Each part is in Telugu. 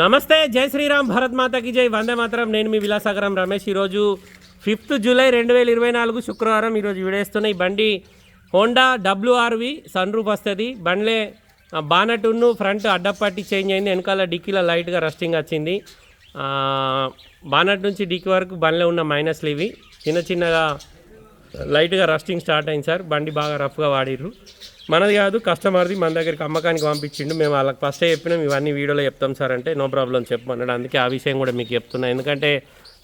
నమస్తే జై శ్రీరామ్ భరత్ మాతకి జై. వందే మాత్రం. నేను మీ విలాసాగరం రమేష్. ఈరోజు ఫిఫ్త్ జూలై రెండు వేల ఇరవై నాలుగు శుక్రవారం ఈరోజు విడేస్తున్న ఈ బండి హోండా డబ్ల్యూఆర్వి సన్ రూఫ్ వస్తుంది. బండ్లే బానటును ఫ్రంట్ అడ్డపట్టి చేంజ్ అయింది. వెనకాల డిక్కీలో లైట్గా రస్టింగ్ వచ్చింది. బానట్ నుంచి డిక్కీ వరకు బండ్లో ఉన్న మైనస్లు ఇవి. చిన్న చిన్నగా లైట్గా రస్టింగ్ స్టార్ట్ అయింది సార్. బండి బాగా రఫ్గా వాడిర్రు. మనది కాదు కస్టమర్ది మన దగ్గరికి అమ్మకానికి పంపించిండు. మేము వాళ్ళకి ఫస్టే చెప్పినాం ఇవన్నీ వీడియోలో చెప్తాం సార్ అంటే నో ప్రాబ్లం చెప్పమన్నాడు. అందుకే ఆ విషయం కూడా మీకు చెప్తున్నా. ఎందుకంటే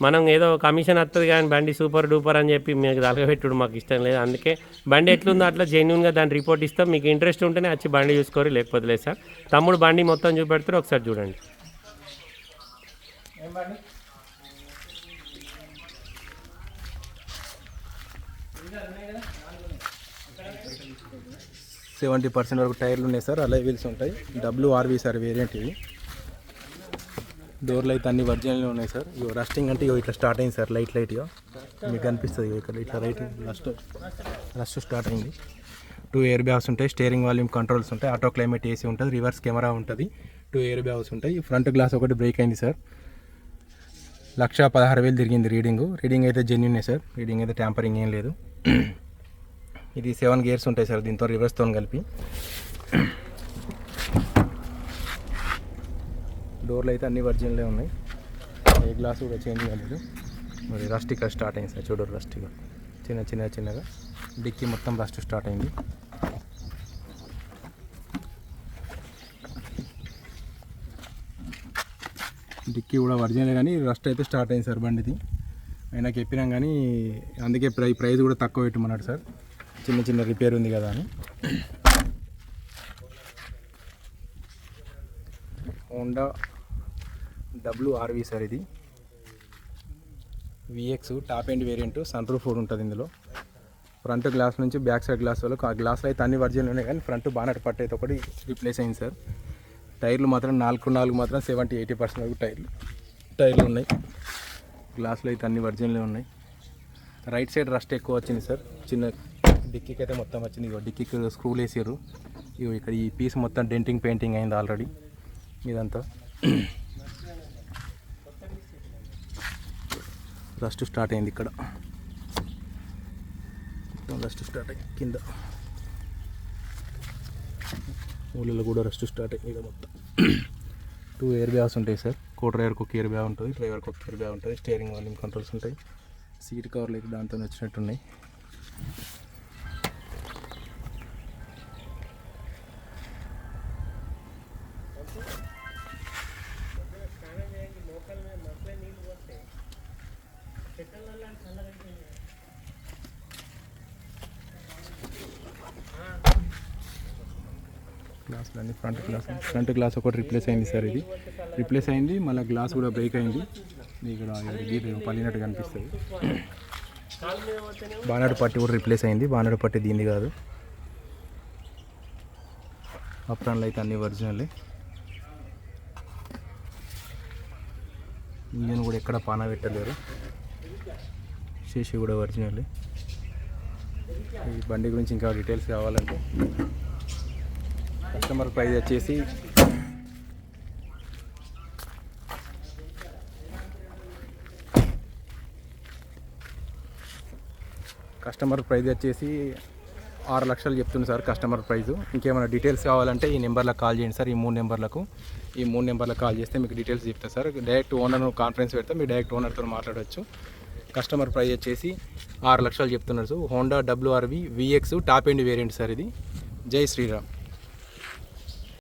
మనం ఏదో కమిషన్ వస్తుంది కానీ బండి సూపర్ డూపర్ అని చెప్పి మీకు తలగబెట్టుడు మాకు ఇష్టం లేదు. అందుకే బండి ఎట్లుందో అట్లా జెన్యున్గా దాని రిపోర్ట్ ఇస్తాం. మీకు ఇంట్రెస్ట్ ఉంటేనే వచ్చి బండి చూసుకోరు లేకపోతే లేదు సార్. తమ్ముడు బండి మొత్తం చూపెడతారు ఒకసారి చూడండి. సెవెంటీ పర్సెంట్ వరకు టైర్లు ఉన్నాయి సార్ అలా వీల్స్ ఉంటాయి. డబ్ల్యూ ఆర్వీ సార్ వేరియంట్ ఇవి. డోర్లు అయితే అన్ని వర్జినల్ ఉన్నాయి సార్. ఇవి రస్టింగ్ అంటే ఇగో ఇట్లా స్టార్ట్ అయింది సార్ లైట్ లైట్గా మీకు కనిపిస్తుంది ఇక్కడ ఇట్లా రైట్ రస్ట్ రస్ట్ స్టార్ట్ అయింది. టూ ఎయిర్ బ్యాగ్స్ ఉంటాయి స్టీరింగ్ వాల్యూమ్ కంట్రోల్స్ ఉంటాయి ఆటో క్లైమేట్ ఏసీ ఉంటుంది రివర్స్ కెమెరా ఉంటుంది టూ ఎయిర్ బ్యాగ్స్ ఉంటాయి. ఫ్రంట్ గ్లాస్ ఒకటి బ్రేక్ అయింది సార్. లక్ష పదహారు వేలు తిరిగింది రీడింగ్ రీడింగ్ అయితే జెన్యున్ సార్ రీడింగ్ అయితే ట్యాంపరింగ్ ఏం లేదు. ఇది సెవెన్ గేర్స్ ఉంటాయి సార్ దీంతో రివర్స్తో కలిపి. డోర్లు అయితే అన్ని వర్జిన్లే ఉన్నాయి. ఏ గ్లాస్ కూడా చేంజ్ కాలేదు. మరి రస్ట్ ఇక్కడ స్టార్ట్ అయింది సార్ చూడరు రస్ట్ చిన్న చిన్న చిన్నగా డిక్కీ మొత్తం రస్ట్ స్టార్ట్ అయింది. డిక్కీ కూడా ఒరిజినల్ కానీ రస్ట్ అయితే స్టార్ట్ అయింది సార్ బండిది. ఆయనకి చెప్పినాం కానీ అందుకే ప్రై ప్రైస్ కూడా తక్కువ పెట్టమన్నాడు సార్. చిన్న చిన్న రిపేర్ ఉంది కదా అని. హోండా డబ్ల్యూఆర్వి సార్ ఇది. VX top end variant sunroof four ఉంటుంది ఇందులో. ఫ్రంట్ గ్లాస్ నుంచి బ్యాక్ సైడ్ గ్లాస్ వరకు ఆ గ్లాస్లో అయితే అన్ని వర్జిన్లు ఉన్నాయి కానీ ఫ్రంట్ బానట్ పట్టు అయితే ఒకటి రిప్లేస్ అయింది సార్. టైర్లు మాత్రం నాలుగు నాలుగు మాత్రం సెవెంటీ ఎయిటీ పర్సెంట్ వరకు టైర్లు టైర్లు ఉన్నాయి. గ్లాసులు అయితే అన్ని వర్జిన్లే ఉన్నాయి. రైట్ సైడ్ రస్ట్ ఎక్కువ వచ్చింది సార్. చిన్న డిక్కీకి అయితే మొత్తం వచ్చింది. ఇగో డిక్కీకి స్క్రూలు వేసారు. ఇగో ఇక్కడ ఈ పీస్ మొత్తం డెంటింగ్ పెయింటింగ్ అయింది ఆల్రెడీ ఇదంతా. రస్ట్ స్టార్ట్ అయింది ఇక్కడ. మొత్తం రస్ట్ స్టార్ట్ అయింది కింద. ఊళ్ళలో కూడా రస్ట్ స్టార్ట్ అయింది ఇక్కడ మొత్తం. టూ ఎయిర్ బ్యాగ్స్ ఉంటాయి సార్. కో డ్రైవర్కి ఒక ఎయిర్ బ్యాగ్ ఉంటుంది డ్రైవర్కి ఒక ఎయిర్ బ్యాగ్ ఉంటుంది స్టీరింగ్ వాల్యూమ్ కంట్రోల్స్ ఉంటాయి. సీట్ కవర్లు అయితే దాంతో వచ్చినట్టున్నాయి. గ్లాసులు అండి ఫ్రంట్ గ్లాస్ ఫ్రంట్ గ్లాస్ ఒకటి రిప్లేస్ అయింది సార్ ఇది. రిప్లేస్ అయింది మళ్ళీ గ్లాస్ కూడా బ్రేక్ అయింది. ఇక్కడ గీత పలినట్టు కనిపిస్తుంది. బానడు పట్టి కూడా రిప్లేస్ అయింది. బానడు పట్టి దీన్ని కాదు. అప్రాన్లు అయితే అన్ని ఒరిజినలే ఇంజన్ కూడా ఎక్కడ పాన పెట్టలేరు శేషి కూడా ఒరిజినల్. ఈ బండి గురించి ఇంకా డీటెయిల్స్ కావాలంటే కస్టమర్ ప్రైస్ వచ్చేసి కస్టమర్ ప్రైజ్ వచ్చేసి ఆరు లక్షలు చెప్తుంది సార్ కస్టమర్ ప్రైజ్. ఇంకేమైనా డీటెయిల్స్ కావాలంటే ఈ నెంబర్లకు కాల్ చేయండి సార్ ఈ మూడు నెంబర్లకు. ఈ మూడు నెంబర్లకు కాల్ చేస్తే మీకు డీటెయిల్స్ చెప్తా సార్. డైరెక్ట్ ఓనర్ కాన్ఫరెన్స్ పెడితే మీరు డైరెక్ట్ ఓనర్తో మాట్లాడవచ్చు కస్టమర్ ప్రైస్ వచ్చేసి ఆరు లక్షలు చెప్తున్నారు Honda WRV VX top end variant sir ఇది. జై శ్రీరామ్.